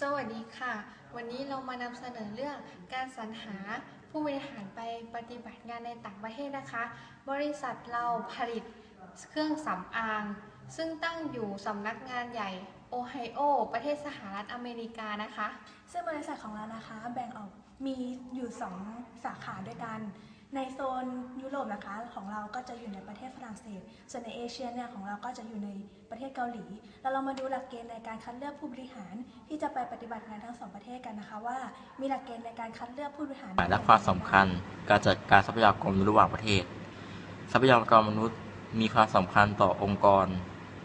สวัสดีค่ะ วันนี้เรามานำเสนอเรื่องการสรรหาผู้บริหารไปปฏิบัติงานในต่างประเทศนะคะ บริษัทเราผลิตเครื่องสำอาง ซึ่งตั้งอยู่สำนักงานใหญ่โอไฮโอ ประเทศสหรัฐอเมริกานะคะ ซึ่งบริษัทของเรานะคะแบ่งออกมีอยู่ 2 สาขาด้วยกัน ในโซนยุโรปนะคะของเราก็จะอยู่ในประเทศฝรั่งเศส ส่วนในเอเชียเนี่ยของเราก็จะอยู่ในประเทศเกาหลีแล้วเรามาดูหลักเกณฑ์ในการคัดเลือกผู้บริหารที่จะไปปฏิบัติงานทั้งสองประเทศกันนะคะว่ามีหลักเกณฑ์ในการคัดเลือกผู้บริหารและความสำคัญการจัดการทรัพยากรระหว่างประเทศ ทรัพยากรมนุษย์มีความสำคัญต่อองค์กร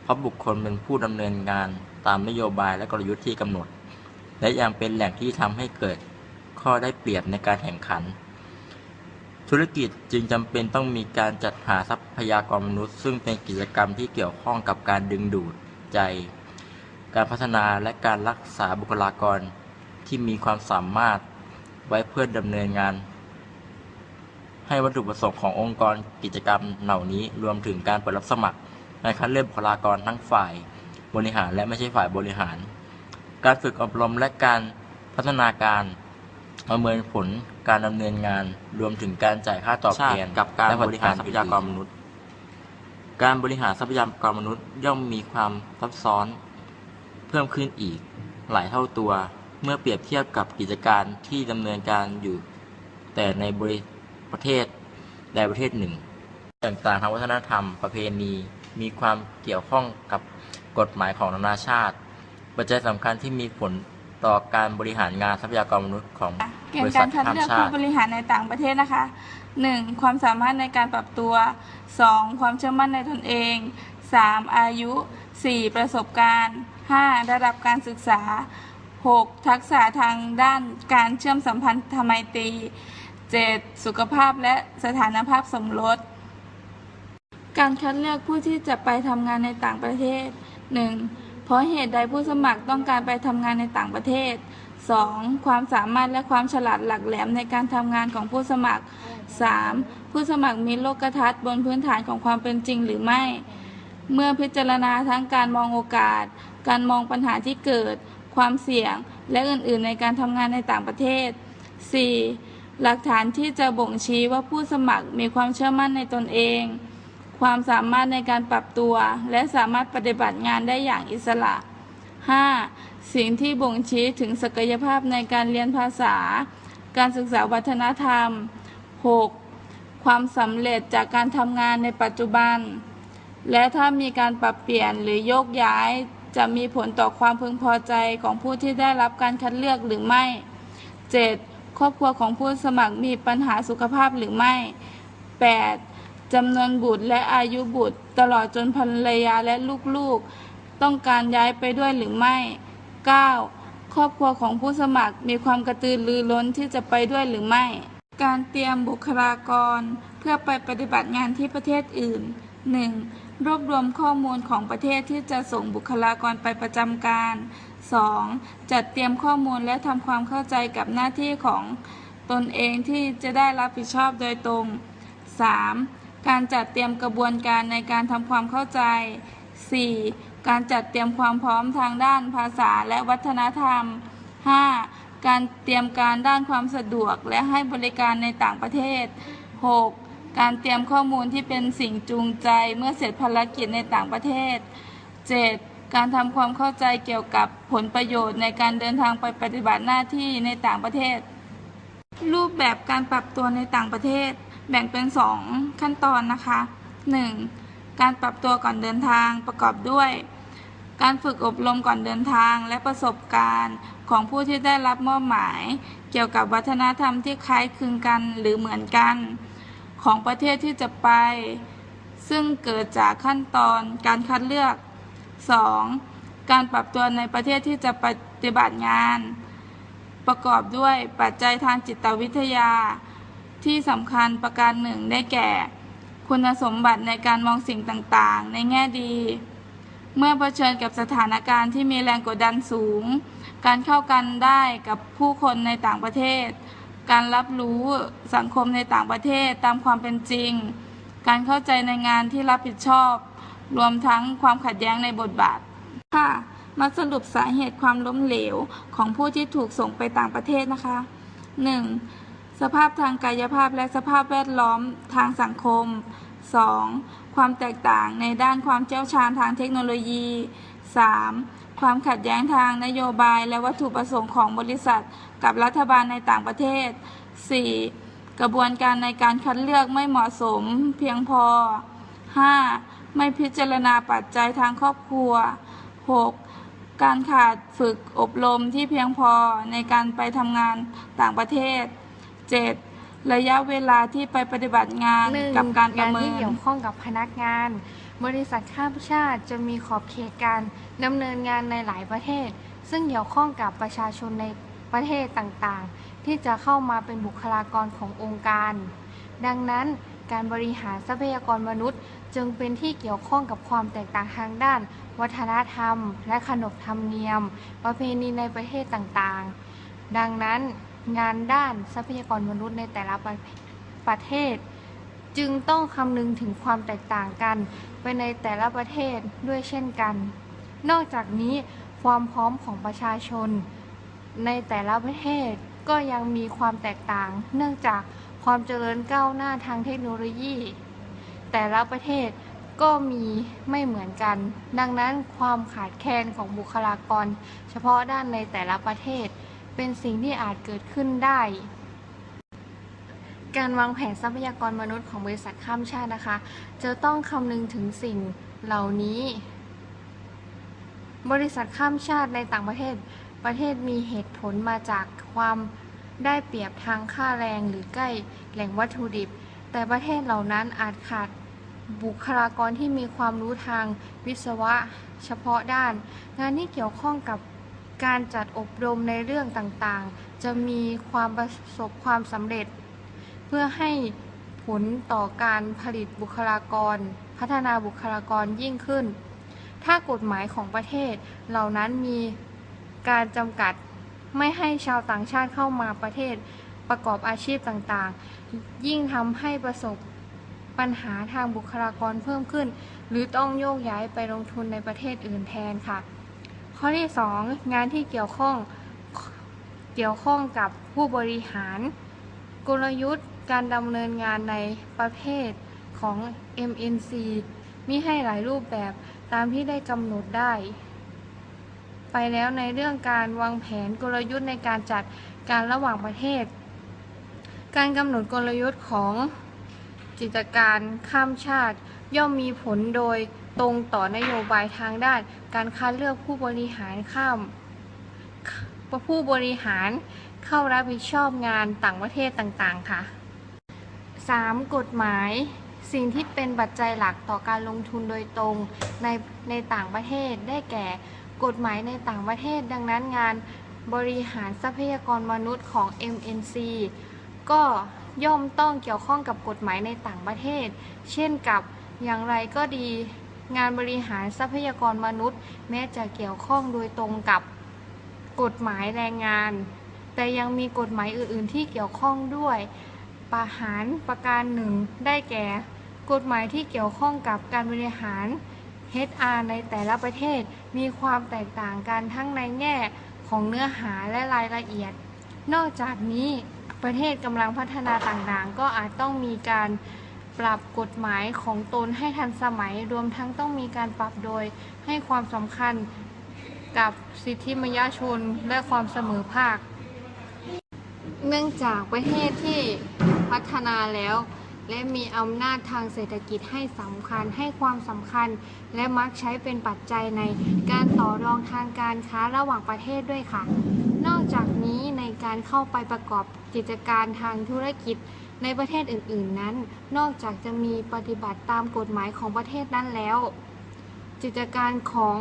เพราะบุคคลเป็นผู้ดำเนินงานตามนโยบายและกลยุทธ์ที่กำหนด และยังเป็นแหล่งที่ทำให้เกิดข้อได้เปรียบในการแข่งขัน ธุรกิจจึงจำเป็นต้องมีการจัดหาทรัพยากรมนุษย์ ซึ่งเป็นกิจกรรมที่เกี่ยวข้องกับการดึงดูดใจ การพัฒนาและการรักษาบุคลากรที่มีความสามารถไว้เพื่อดำเนินงาน ให้วัตถุประสงค์ขององค์กรกิจกรรมเหล่านี้รวมถึงการเปิดรับสมัครในคัดเลือกบุคลากรทั้งฝ่ายบริหารและไม่ใช่ฝ่ายบริหาร การฝึกอบรมและการพัฒนาการ ประเมินผลการดำเนินงานรวมถึงการจ่ายค่าตอบแทนกับการบริหารทรัพยากรมนุษย์ การบริหารทรัพยากรมนุษย์ย่อมมีความซับซ้อน เพิ่มขึ้นอีก หลายเท่าตัว เมื่อเปรียบเทียบกับกิจการที่ดำเนินการอยู่ แต่ในบริประเทศใดประเทศหนึ่ง ต่างๆทางวัฒนธรรมประเพณีมีความเกี่ยวข้องกับกฎหมายของนานาชาติ ปัจจัยสำคัญที่มีผลต่อการบริหารงานทรัพยากรมนุษย์ของ เกบณริฑ์ษักาทรคัดข้ามเลือกชาผู้ติบริหารในต่างประเทศนะคะ 1. ความสามารถในการปรับตัว 2. ความเชื่อมั่นในตนเอง 3. อายุ 4. ประสบการณ์ 5. ระดับการศึกษา 6. ทักษะทางด้านการเชื่อมสัมพันธไมตรี 7. สุขภาพและสถานภาพสมรส การคัดเลือกผู้ที่จะไปทำงานในต่างประเทศ 1. เพราะเหตุใดผู้สมัครต้องการไปทำงานในต่างประเทศ 2. ความสามารถและความฉลาดหลักแหลมในการทำงานของผู้สมัคร 3. ผู้สมัครมีโลกทัศน์บนพื้นฐานของความเป็นจริงหรือไม่ เมื่อพิจารณาทั้งการมองโอกาส การมองปัญหาที่เกิด ความเสี่ยง และอื่นๆ ในการทำงานในต่างประเทศ 4. หลักฐานที่จะบ่งชี้ว่าผู้สมัครมีความเชื่อมั่นในตนเอง ความสามารถในการปรับตัว และสามารถปฏิบัติงานได้อย่างอิสระ 5. สิ่งที่บ่งชี้ถึงศักยภาพในการเรียนภาษา การศึกษาวัฒนธรรม 6. ความสำเร็จจากการทำงานในปัจจุบัน และถ้ามีการปรับเปลี่ยนหรือโยกย้ายจะมีผลต่อความพึงพอใจของผู้ที่ได้รับการคัดเลือกหรือไม่ 7. ครอบครัวของผู้สมัครมีปัญหาสุขภาพหรือไม่ 8. จำนวนบุตรและอายุบุตร ตลอดจนภรรยาและลูกๆ ต้องการย้ายไปด้วยหรือไม่ 9. ครอบครัวของผู้สมัครมีความกระตือรือร้นที่จะไปด้วยหรือไม่ การเตรียมบุคลากร เพื่อไปปฏิบัติงานที่ประเทศอื่น 1. รวบรวมข้อมูลของประเทศที่จะส่งบุคลากรไปประจำการ 2. จัดเตรียมข้อมูลและทำความเข้าใจกับหน้าที่ของตนเองที่จะได้รับผิดชอบโดยตรง 3. การจัดเตรียมกระบวนการในการทำความเข้าใจ 4. การจัดเตรียมความพร้อมทางด้านภาษาและวัฒนธรรม 5. การเตรียมการด้านความสะดวกและให้บริการในต่างประเทศ 6. การเตรียมข้อมูลที่เป็นสิ่งจูงใจเมื่อเสร็จภารกิจในต่างประเทศ 7. การทำความเข้าใจเกี่ยวกับผลประโยชน์ในการเดินทางไปปฏิบัติหน้าที่ในต่างประเทศ รูปแบบการปรับตัวในต่างประเทศ แบ่งเป็น 2 ขั้นตอนนะคะ 1. การปรับตัวก่อนเดินทางประกอบด้วย การฝึกอบรมก่อนเดินทางและประสบการณ์ของผู้ที่ได้รับมอบหมาย เกี่ยวกับวัฒนธรรมที่คล้ายคลึงกันหรือเหมือนกัน ของประเทศที่จะไป ซึ่งเกิดจากขั้นตอนการคัดเลือก 2. การปรับตัวในประเทศที่จะปฏิบัติงาน ประกอบด้วยปัจจัยทางจิตวิทยา ที่สำคัญประการหนึ่งได้แก่ คุณสมบัติในการมองสิ่งต่างๆ ในแง่ดี เมื่อเผชิญกับสถานการณ์ที่มีแรงกดดันสูง การเข้ากันได้กับผู้คนในต่างประเทศ การรับรู้สังคมในต่างประเทศตามความเป็นจริง การเข้าใจในงานที่รับผิดชอบ รวมทั้งความขัดแย้งในบทบาทค่ะมาสรุปสาเหตุความล้มเหลวของผู้ที่ถูกส่งไปต่างประเทศนะคะ 1. สภาพทางกายภาพและสภาพแวดล้อมทางสังคม 2. ความแตกต่างในด้านความเชี่ยวชาญทางเทคโนโลยี 3. ความขัดแย้งทางนโยบายและวัตถุประสงค์ของบริษัท กับรัฐบาลในต่างประเทศ 4. กระบวนการในการคัดเลือกไม่เหมาะสม เพียงพอ 5. ไม่พิจารณาปัจจัยทางครอบครัว 6. การขาดฝึกอบรมที่เพียงพอในการไปทำงานต่างประเทศ 7. ระยะเวลาที่ไปปฏิบัติงานหนึ่งกับการประงานเมิที่นเกี่ยวข้องกับพนักงาน บริษัทข้ามชาติจะมีขอบเขตการดำเนินงานในหลายประเทศ ซึ่งเกี่ยวข้องกับประชาชนในประเทศต่างๆ ที่จะเข้ามาเป็นบุคลากรขององค์การ ดังนั้นการบริหารทรัพยากรมนุษย์ จึงเป็นที่เกี่ยวข้องกับความแตกต่างทางด้าน วัฒนธรรม และขนบธรรมเนียม ประเพณีในประเทศต่างๆ ดังนั้น งานด้านทรัพยากรมนุษย์ในแต่ละประประเทศ จึงต้องคำนึงถึงความแตกต่างกันไปในแต่ละประเทศด้วยเช่นกัน นอกจากนี้ความพร้อมของประชาชน ในแต่ละประเทศก็ยังมีความแตกต่าง เนื่องจากความเจริญก้าวหน้าทางเทคโนโลยี แต่ละประเทศก็มีไม่เหมือนกัน ดังนั้นความขาดแคลนของบุคลากร เฉพาะด้านในแต่ละประเทศ เป็นสิ่งที่อาจเกิดขึ้นได้ การวางแผนทรัพยากรมนุษย์ของบริษัทข้ามชาตินะคะ จะต้องคำนึงถึงสิ่งเหล่านี้ บริษัทข้ามชาติในต่างประเทศประเทศมีเหตุผลมาจากความได้เปรียบทางค่าแรงหรือใกล้แหล่งวัตถุดิบ แต่ประเทศเหล่านั้นอาจขาดบุคลากรที่มีความรู้ทางวิศวะเฉพาะด้าน งานที่เกี่ยวข้องกับ การจัดอบรมในเรื่องต่างๆ จะมีความประสบความสำเร็จ เพื่อให้ผลต่อการผลิตบุคลากร พัฒนาบุคลากรยิ่งขึ้น ถ้ากฎหมายของประเทศ เหล่านั้นมีการจำกัดไม่ให้ชาวต่างชาติเข้ามาประเทศประกอบอาชีพต่างๆ ยิ่งทำให้ประสบปัญหาทางบุคลากรเพิ่มขึ้น หรือต้องโยกย้ายไปลงทุนในประเทศอื่นแทนค่ะ ข้อที่ 2 งานที่เกี่ยวข้องเกี่ยวข้องกับผู้บริหาร กลยุทธ์การดำเนินงานในประเภทของ MNC มีให้หลายรูปแบบตามที่ได้กำหนดได้ ไปแล้วในเรื่องการวางแผนกลยุทธ์ในการจัดการระหว่างประเทศ การกำหนดกลยุทธ์ของกิจการข้ามชาติ ย่อมมีผลโดยตรงต่อนโยบายทางด้าน การคัดเลือกผู้บริหารข้ามผู้บริหารเข้ารับผิดชอบงานต่างประเทศต่างๆ ค่ะ 3. กฎหมายสิ่งที่เป็นปัจจัยหลักต่อการลงทุนโดยตรงในในต่างประเทศได้แก่ กฎหมายในต่างประเทศ ดังนั้นงานบริหารทรัพยากรมนุษย์ของ MNC ก็ย่อมต้องเกี่ยวข้องกับกฎหมายในต่างประเทศ เช่นกับอย่างไรก็ดี งานบริหารทรัพยากรมนุษย์ แม้จะเกี่ยวข้องโดยตรงกับกฎหมายแรงงาน แต่ยังมีกฎหมายอื่น ๆ ที่เกี่ยวข้องด้วยประหารประการหนึ่งได้แก่ กฎหมายที่เกี่ยวข้องกับการบริหาร HR ในแต่ละประเทศมีความแตกต่างกันทั้งในแง่ของเนื้อหาและรายละเอียด นอกจากนี้ประเทศกำลังพัฒนาต่างๆ ก็อาจต้องมีการ ปรับกฎหมายของตนให้ทันสมัย รวมทั้งต้องมีการปรับโดยให้ความสำคัญกับสิทธิมนุษยชนและความเสมอภาค เนื่องจากประเทศที่พัฒนาแล้ว และมีอำนาจทางเศรษฐกิจให้สำคัญให้ความสำคัญ และมักใช้เป็นปัจจัยในการต่อรองทางการค้าระหว่างประเทศด้วยค่ะ นอกจากนี้ในการเข้าไปประกอบกิจการทางธุรกิจ ในประเทศอื่น ๆนั้น นอกจากจะมีปฏิบัติตามกฎหมายของประเทศนั้นแล้ว กิจการของ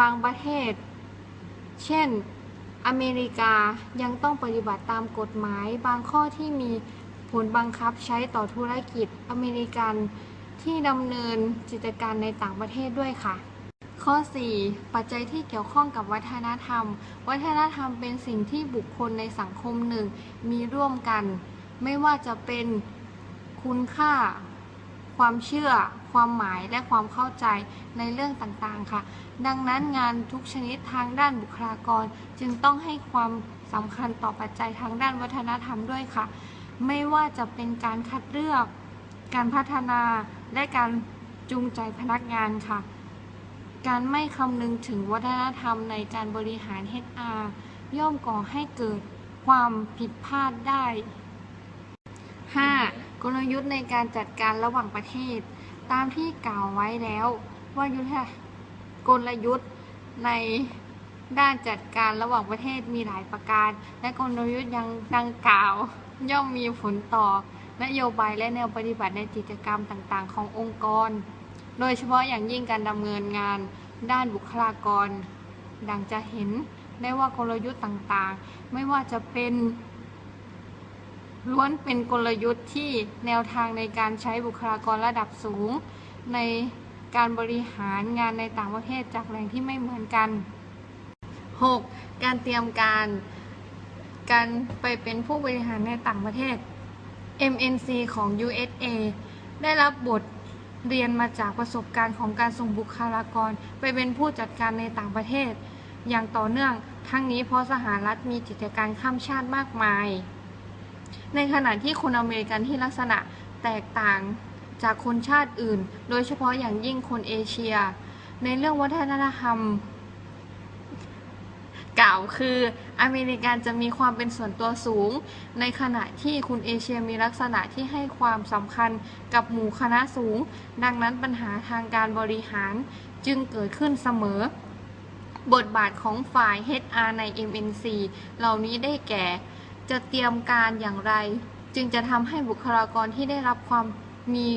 บางประเทศ เช่น อเมริกายังต้องปฏิบัติตามกฎหมาย บางข้อที่มีผลบังคับใช้ต่อธุรกิจอเมริกันที่ดำเนินกิจการในต่างประเทศด้วยค่ะ ข้อ 4 ปัจจัยที่เกี่ยวข้องกับวัฒนธรรม วัฒนธรรมเป็นสิ่งที่บุคคลในสังคมหนึ่งมีร่วมกัน ไม่ว่าจะเป็นคุณค่า ความเชื่อ ความหมายและความเข้าใจในเรื่องต่างๆค่ะ ดังนั้นงานทุกชนิดทางด้านบุคลากรจึงต้องให้ความสำคัญต่อปัจจัยทางด้านวัฒนธรรมด้วยค่ะ ไม่ว่าจะเป็นการคัดเลือก การพัฒนาและการจูงใจพนักงานค่ะ การไม่คำนึงถึงวัฒนธรรมในการบริหาร HR ย่อมก่อให้เกิดความผิดพลาดได้ 5. กลยุทธ์ในการจัดการระหว่างประเทศ ตามที่กล่าวไว้แล้วว่ายุทธกลยุทธ์ในด้านจัดการระหว่างประเทศมีหลายประการ และกลยุทธ์ยังดังกล่าว ย่อมมีผลต่อนโยบายและแนวปฏิบัติในกิจกรรมต่างๆ ขององค์กร โดยเฉพาะอย่างยิ่งการดำเนินงานด้านบุคลากร ดังจะเห็นได้ว่ากลยุทธ์ต่างๆ ไม่ว่าจะเป็น ล้วนเป็นกลยุทธ์ที่แนวทางในการใช้บุคลากรระดับสูง ในการบริหารงานในต่างประเทศจากแหล่งที่ไม่เหมือนกัน 6. การเตรียมการการไปเป็นผู้บริหารในต่างประเทศ MNC ของ USA ได้รับบทเรียนมาจากประสบการณ์ของการส่งบุคลากร ไปเป็นผู้จัดการในต่างประเทศ อย่างต่อเนื่อง ทั้งนี้เพราะสหรัฐมีกิจการข้ามชาติมากมาย ในขณะที่คนอเมริกันที่ลักษณะแตกต่างจากคนชาติอื่น โดยเฉพาะอย่างยิ่งคนเอเชีย ในเรื่องวัฒนธรรมกล่าวคืออเมริกันจะมีความเป็นส่วนตัวสูง ในขณะที่คุณเอเชียมีลักษณะที่ให้ความสำคัญกับหมู่คณะสูง ดังนั้นปัญหาทางการบริหารจึงเกิดขึ้นเสมอ บทบาทของฝ่าย HR ใน MNC เหล่านี้ได้แก่ จะเตรียมการอย่างไร จึงจะทำให้บุคลากรที่ได้รับความมี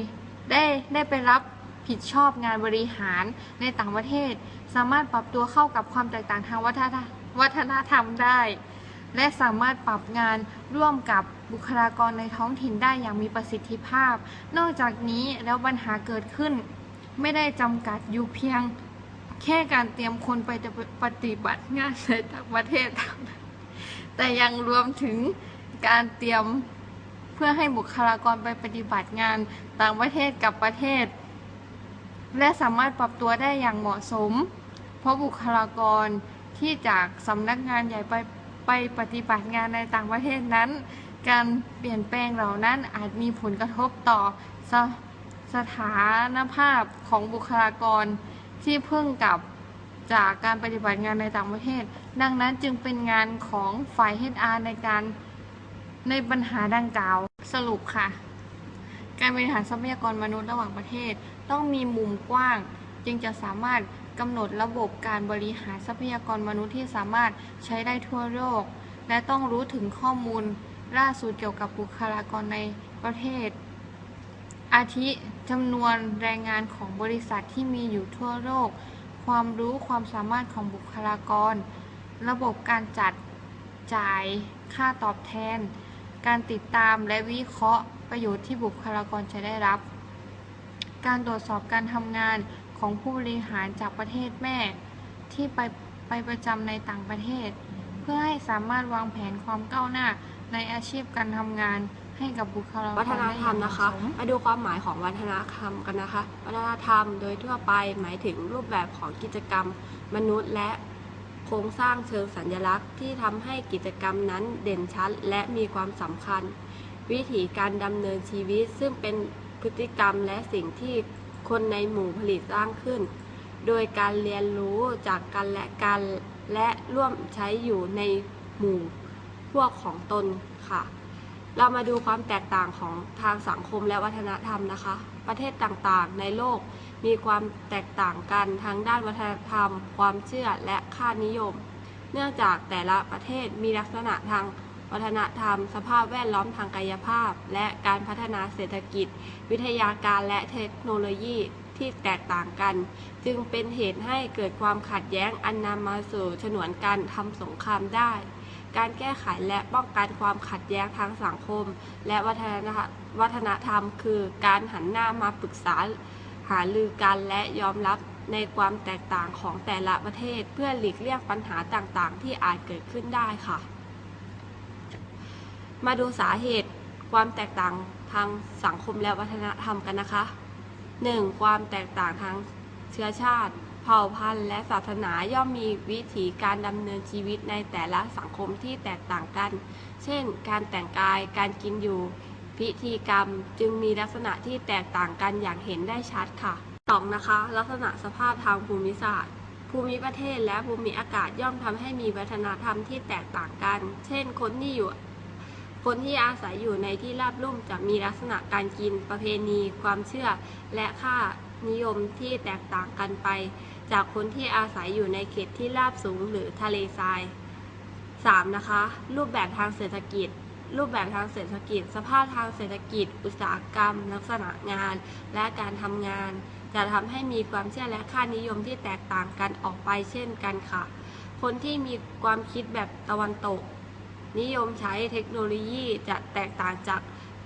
ได้ได้ไปรับผิดชอบงานบริหารในต่างประเทศ สามารถปรับตัวเข้ากับความแตกต่างทางวัฒนวัฒนธรรมได้ และสามารถปรับงานร่วมกับบุคลากรในท้องถิ่นได้อย่างมีประสิทธิภาพ นอกจากนี้แล้วปัญหาเกิดขึ้น ไม่ได้จำกัดอยู่เพียง แค่การเตรียมคนไปปฏิบัติงานในต่างประเทศเท่านั้น แต่ยังรวมถึงการเตรียมเพื่อให้บุคลากรไปปฏิบัติงานต่างประเทศกับประเทศ และสามารถปรับตัวได้อย่างเหมาะสม เพราะบุคลากรที่จากสำนักงานใหญ่ไปไปปฏิบัติงานในต่างประเทศนั้น การเปลี่ยนแปลงเหล่านั้นอาจมีผลกระทบต่อสสถานภาพของบุคลากรที่เพิ่งกลับจากการปฏิบัติงานในต่างประเทศ ดังนั้นจึงเป็นงานของฝ่าย HR ในการในปัญหาดังกล่าวสรุปค่ะ การบริหารทรัพยากรมนุษย์ระหว่างประเทศ ต้องมีมุมกว้าง จึงจะสามารถกำหนดระบบการบริหารทรัพยากรมนุษย์ที่สามารถใช้ได้ทั่วโลก และต้องรู้ถึงข้อมูลล่าสุดเกี่ยวกับบุคลากรในประเทศ อาทิจำนวนแรงงานของบริษัทที่มีอยู่ทั่วโลก ความรู้ความสามารถของบุคลากร ระบบการจัดจ่ายค่าตอบแทน การติดตามและวิเคราะห์ประโยชน์ที่บุคลากรจะได้รับ การตรวจสอบการทำงานของผู้บริหารจากประเทศแม่ ที่ไปไปประจำในต่างประเทศ เพื่อให้สามารถวางแผนความก้าวหน้าในอาชีพการทำงานให้กับบุคลากรวัฒนธรรมนะคะได้อย่างเหมาะสมมาดูความหมายของวัฒนธรรมกันนะคะ วัฒนธรรมโดยทั่วไปหมายถึงรูปแบบของกิจกรรมมนุษย์และโครงสร้างเชิงสัญลักษณ์ที่ทำให้กิจกรรมนั้นเด่นชัดและมีความสำคัญ วิธีการดำเนินชีวิตซึ่งเป็นพฤติกรรมและสิ่งที่คนในหมู่ผลิตสร้างขึ้น โดยการเรียนรู้จากกันและกันและร่วมใช้อยู่ในหมู่พวกของตนค่ะ เรามาดูความแตกต่างของทางสังคมและวัฒนธรรมนะคะ ประเทศต่างๆ ในโลก มีความแตกต่างกันทางด้านวัฒนธรรม ความเชื่อและค่านิยม เนื่องจากแต่ละประเทศมีลักษณะทางวัฒนธรรม สภาพแวดล้อมทางกายภาพ และการพัฒนาเศรษฐกิจ วิทยาการและเทคโนโลยีที่แตกต่างกัน จึงเป็นเหตุให้เกิดความขัดแย้งอันนำมาสู่ฉนวนการทำสงครามได้ การแก้ไขและป้องกันความขัดแย้งทางสังคม และวัฒนธรรมคือการหันหน้ามาปรึกษา หารือกันและยอมรับในความแตกต่างของแต่ละประเทศเพื่อหลีกเลี่ยงปัญหาต่างๆ ที่อาจเกิดขึ้นได้ค่ะ มาดูสาเหตุความแตกต่างทางสังคมและวัฒนธรรมกันนะคะ 1. ความแตกต่างทางเชื้อชาติ เผ่าพันธุ์ และศาสนาย่อมมีวิถีการดำเนินชีวิตในแต่ละสังคมที่แตกต่างกัน เช่น การแต่งกาย การกินอยู่ พิธีกรรมจึงมีลักษณะที่แตกต่างกันอย่างเห็นได้ชัดค่ะสองนะคะ ลักษณะสภาพทางภูมิศาสตร์ภูมิประเทศและภูมิอากาศย่อมทำให้มีวัฒนธรรมที่แตกต่างกัน เช่น คนที่อยู่ คนที่อาศัยอยู่ในที่ราบลุ่มจะมีลักษณะการกินประเพณี ความเชื่อ และค่านิยมที่แตกต่างกันไป จากคนที่อาศัยอยู่ในเขตที่ราบสูงหรือทะเลทราย 3. นะคะ รูปแบบทางเศรษฐกิจ รูปแบบทางเศรษฐกิจ สภาพทางเศรษฐกิจ อุตสาหกรรม ลักษณะงาน และการทำงาน จะทำให้มีความเชื่อและค่านิยมที่แตกต่างกันออกไปเช่นกันค่ะ คนที่มีความคิดแบบตะวันตก นิยมใช้เทคโนโลยีจะแตกต่างจาก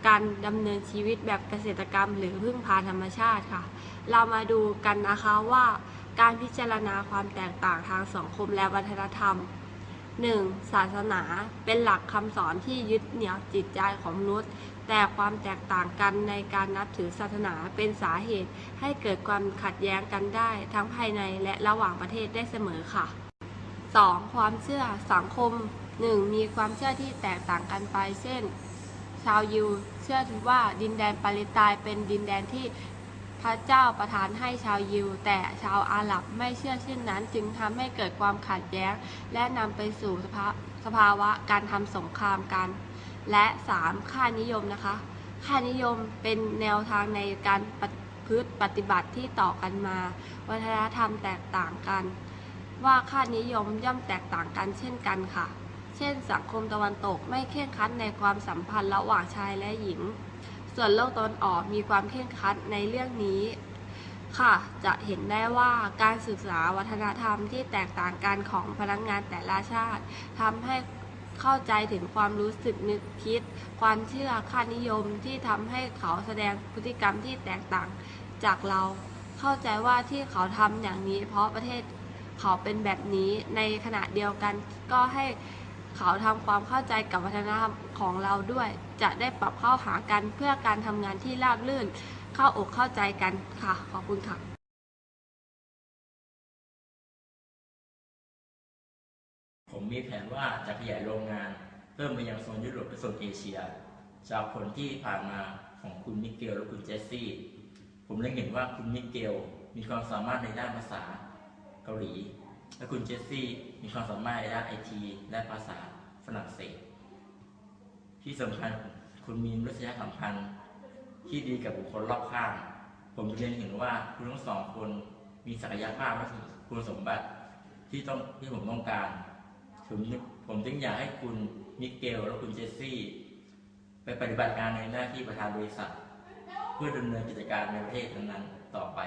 การดำเนินชีวิตแบบเกษตรกรรม หรือพึ่งพาธรรมชาติค่ะ เรามาดูกันนะคะว่าการพิจารณาความแตกต่างทางสังคมและวัฒนธรรม 1. ศาสนาเป็นหลักคำสอนที่ยึดเหนี่ยวจิตใจของมนุษย์ แต่ความแตกต่างกันในการนับถือศาสนาเป็นสาเหตุ ให้เกิดความขัดแย้งกันได้ ทั้งภายในและระหว่างประเทศได้เสมอค่ะ 2. ความเชื่อสังคม 1. มีความเชื่อที่แตกต่างกันไป เช่น ชาวยิว เชื่อถือว่าดินแดนปาเลสไตน์เป็นดินแดนที่ ระเจ้าประทานให้ชาวยิว แต่ชาวอาหรับไม่เชื่อเช่นนั้น จึงทำให้เกิดความขัดแย้ง และนำไปสู่สภาสภาวะการทำสงครามกัน และ 3. ค่านิยมนะคะ ค่านิยมเป็นแนวทางในการปฏิพฤติปฏิบัติที่ต่อกันมา วัฒนธรรมแตกต่างกัน ว่าค่านิยมย่อมแตกต่างกันเช่นกันค่ะ เช่น สังคมตะวันตกไม่เคร่งครัดในความสัมพันธ์ระหว่างชายและหญิง ส่วนโลกตะวันออกมีความเคร่งครัดในเรื่องนี้ค่ะ จะเห็นได้ว่าการศึกษาวัฒนธรรมที่แตกต่างกันของพนักงานแต่ละชาติทำให้เข้าใจถึงความรู้สึกนึกคิด ความเชื่อค่านิยมที่ทำให้เขาแสดงพฤติกรรมที่แตกต่างจากเรา เข้าใจว่าที่เขาทำอย่างนี้ เพราะประเทศเขาเป็นแบบนี้ในขณะเดียวกันก็ให้เขาทำความเข้าใจกับวัฒนธรรม ของเราด้วย จะได้ปรับเข้าหากันเพื่อการทำงานที่ราบรื่น เข้าอกเข้าใจกันค่ะ ขอบคุณค่ะผมมีแผนว่าจะขยายโรงงานเพิ่มไปยังโซนยุโรปและโซนเอเชีย จากผลที่ผ่านมาของคุณมิเกลและคุณเจสซี่ ผมเลยเห็นว่าคุณมิเกลมีความสามารถในด้านภาษาเกาหลี และคุณเจสซี่มีความสามารถในด้านไอทีและภาษาฝรั่งเศส ที่สำคัญคุณมีมนุษยสัมพันธ์ที่ดีกับบุคคลรอบข้าง ผมเรียนเห็นว่าคุณทั้งสองคนมีศักยภาพและคุณสมบัติที่ต้องที่ผมต้องการ ผมผมจึงอยากให้คุณมิเกลและคุณเจสซี่ ไปปฏิบัติงานในหน้าที่ประธานบริษัท เพื่อดำเนินกิจการในประเทศนั้นๆต่อไป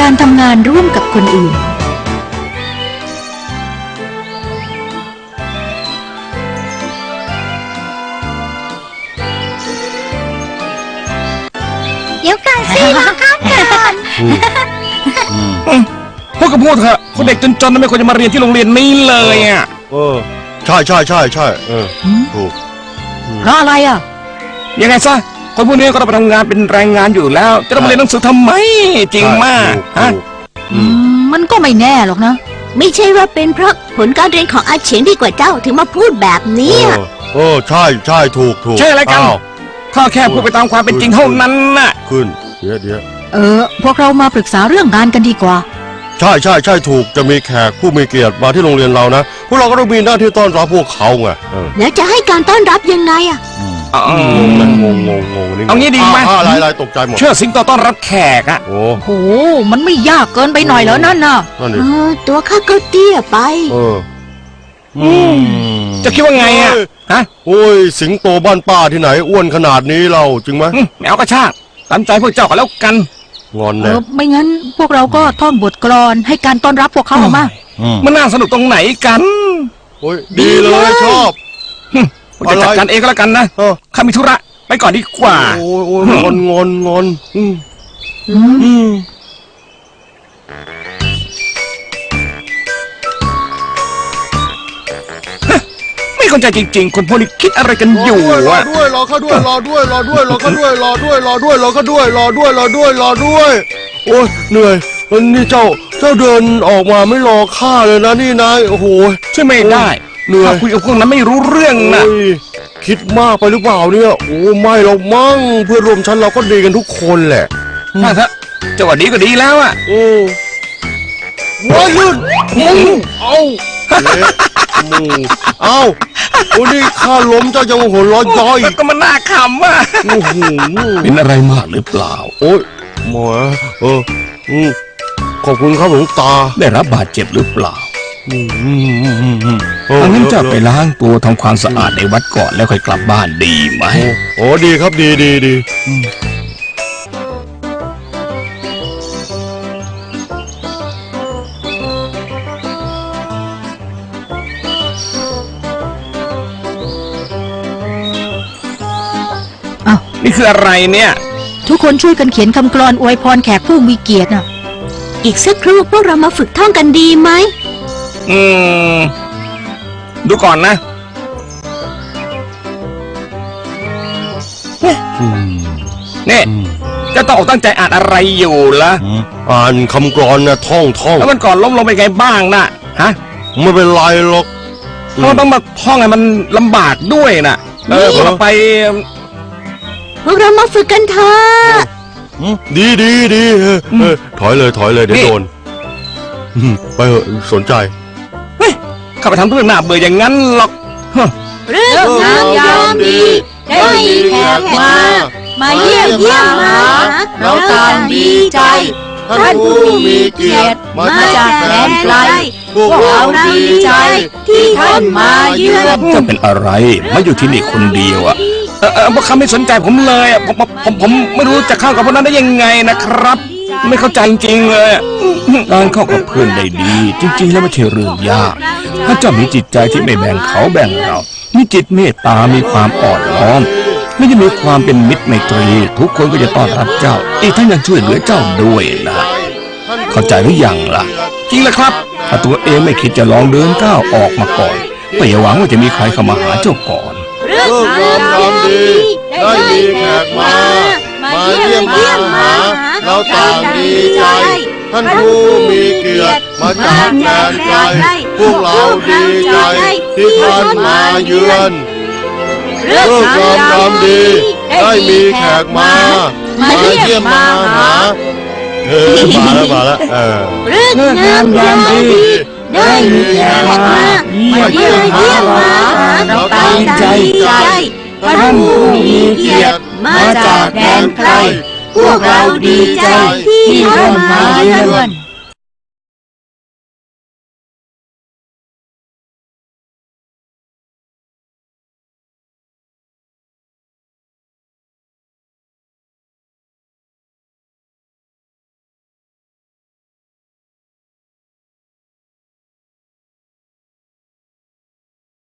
การทำงานร่วมกับคนอื่น เดี๋ยวก่อนสิรอข้ามก่อนพูดกับพูดเถอะคนเด็กจนๆนั้นไม่ควรจะมาเรียนที่โรงเรียนนี้เลยอะเออใช่ใช่ใช่ใช่เออถูกเพราะอะไรอะยังไงซะ คนพวกนี้ก็ต้องไปทำงานเป็นแรงงานอยู่แล้ว จะต้องมาเรียนหนังสือทำไม จริงมากถูฮะ ถูกอืมมันก็ไม่แน่หรอกนะ ไม่ใช่ว่าเป็นเพราะผลการเรียนของอาเฉียงดีกว่าเจ้าถึงมาพูดแบบนี้เออะอเออใช่ใช่ถูกถูกใช่อะไรกันาวถ้าแค่พูดไปตามความเป็นจริงเท่านั้นน่ะ ขึ้นเดี๋ยวเดี๋ยวเออ พวกเรามาปรึกษาเรื่องงานกันดีกว่า ใช่ใช่ใช่ถูกจะมีแขกผู้มีเกียรติมาที่โรงเรียนเรานะพวกเราก็ต้องมีหน้าที่ต้อนรับพวกเขาไงเออแล้วจะให้การต้อนรับยังไงอะ อืงงนะงงงงงงนี่เอางี้ดีไหม อ่าอะไรอะไรตกใจหมดเชื่อสิงโตต้อนรับแขกอะโอ้ โห มันไม่ยากเกินไปหน่อยแล้วนั่นน่ะ นั่นเอดิอตัวข้าก็เตี้ยไป เอออืมจะคิดว่าไงอะฮะโอ้ย สิงโตบ้านป้าที่ไหนอ้วนขนาดนี้เราจริงไหมอืมไม่เอาก็ช่างตามใจพวกเจ้าก็แล้วกัน งอนเอแน่อไม่งั้นพวกเราก็ท่องบทกลอนให้การต้อนรับพวกเขาออกมา มันน่าสนุกตรงไหนกัน โอ้ยดีเลยชอบ ผมจะจัดการเองก็แล้วกันนะเออ ข้ามีธุระไปก่อนดีกว่า โอ้ยโอ้ยงอนงอนงอนอืมอืมไม่เข้าใจจริง ๆ คนพวกนี้คิดอะไรกันอยู่รออะด้วยรอเข้าด้วยรอด้วยรอด้วยรอเข้าด้วยรอด้วยรอด้วยรอเข้าด้วยรอด้วยรอด้วยรอด้วย โอ้ยเหนื่อยวันนี้เจ้าเจ้าเดินออกมาไม่รอข้าเลยนะนี่นะโอ้โห ช่วยไม่ได้ เหนื่อยถ้าคุยกับพวกนั้นไม่รู้เรื่องนะโอ้ยคิดมากไปหรือเปล่าเนี่ยโอ้ไม่เรามั่งเพื่อนร่วมชั้นเราก็ดีกันทุกคนแหละถ้าถ้าจังหวะนี้ก็ดีแล้วอะ โอ้ว้ายลื่นมึงเอาเละมูเอาโอ้นี่ข้าล้มเจ้ายังหัวเร้อยย้อยก็มันน่าขำอะโอ้โหเป็นอะไรมากหรือเปล่า โอ้ยหมอเอออืมขอบคุณครับหลวงตา ได้รับบาดเจ็บหรือเปล่า อืมอืมอืมอืมอืมเอออันนั้นจะไปแล้วล้างตัวทำความสะอาดในวัดก่อนแล้วค่อยกลับบ้านดีไหม โอ้โอ้ดีครับดีดีดีอืมนี่คืออะไรเนี่ย ทุกคนช่วยกันเขียนคำกลอนอวยพรแขกผู้มีเกียรติน่ะ อีกสักครู่พวกเรามาฝึกท่องกันดีไหม อืม ดูก่อนนะอืมนี่อืมจะต้องอกตั้งใจอ่านอะไรอยู่ละอืมอ่านคำกรอนนะท่องท่องแล้วมันก่อนล้มลงไปไงบ้างน่ะ ฮะไม่เป็นไรหรอกเพราะต้องมาท่องให้มันลำบากด้วยน่ะ เออนี่เราไป พวกเรามาฝึกกันเถอะอืมดีดีดีเออเออถอยเลยถอยเลยเดี๋ยวนี่โดนอืมไปเถอะสนใจเฮ้ยเข้าไปทำเรื่องหน้าเบื่ออย่างนั้นหรอกฮะเรื่องงามยามดี ได้มีแขกมา มาเยี่ยมเยี่ยมหาเราต่างดีใจท่านผู้มีเกียรติมาจากแดนไกลพวกเราดีใจ ที่ท่านมาเยือนจะเป็นอะไรมาอยู่ที่นี่คนเดียวอะเออเออพวกเขาไม่สนใจผมเลยอะผมผมผมผมไม่รู้จะเข้ากับพวกนั้นได้ยังไงนะครับ ไม่เข้าใจจริงๆเลยอะการเข้ากับเพื่อนได้ดี จริง ๆ แล้วไม่ใช่เรื่องยาก ถ้าเจ้ามีจิตใจที่ไม่แบ่งเขาแบ่งเรา มีจิตเมตตา มีความอ่อนน้อมไม่จะมีความเป็นมิตรไมตรี ทุกคนก็จะต้อนรับเจ้า อีกทั้งยังช่วยเหลือเจ้าด้วยนะ เข้าใจหรือยังล่ะ จริงแล้วครับถ้าตัวเองไม่คิดจะลองเดินก้าวออกมาก่อนก็อย่าหวังว่าจะมีใครเข้ามาหาเจ้าก่อนเรื่องงามยามดีได้มีแขกมา มาเยี่ยมมา เราต่างดีใจ ท่านผู้มีเกียรติมาจากแดนไกลพวกเราดีใจที่ท่านมาเยือนเรื่เลิองกงางามมยายามมดีดี ได้ได้มีมีแขแขกกมามามาเยี่ยมมาหาเออมาแล้วมาแล้วเออเรื่องงามยามดีได้มีแขกมามาเยี่ยมเยี่ยมหาเราต่างใจใจท่านผู้มีเกียรติมาจากแดนไกล พวกเราดีใจที่ท่านมาเยือน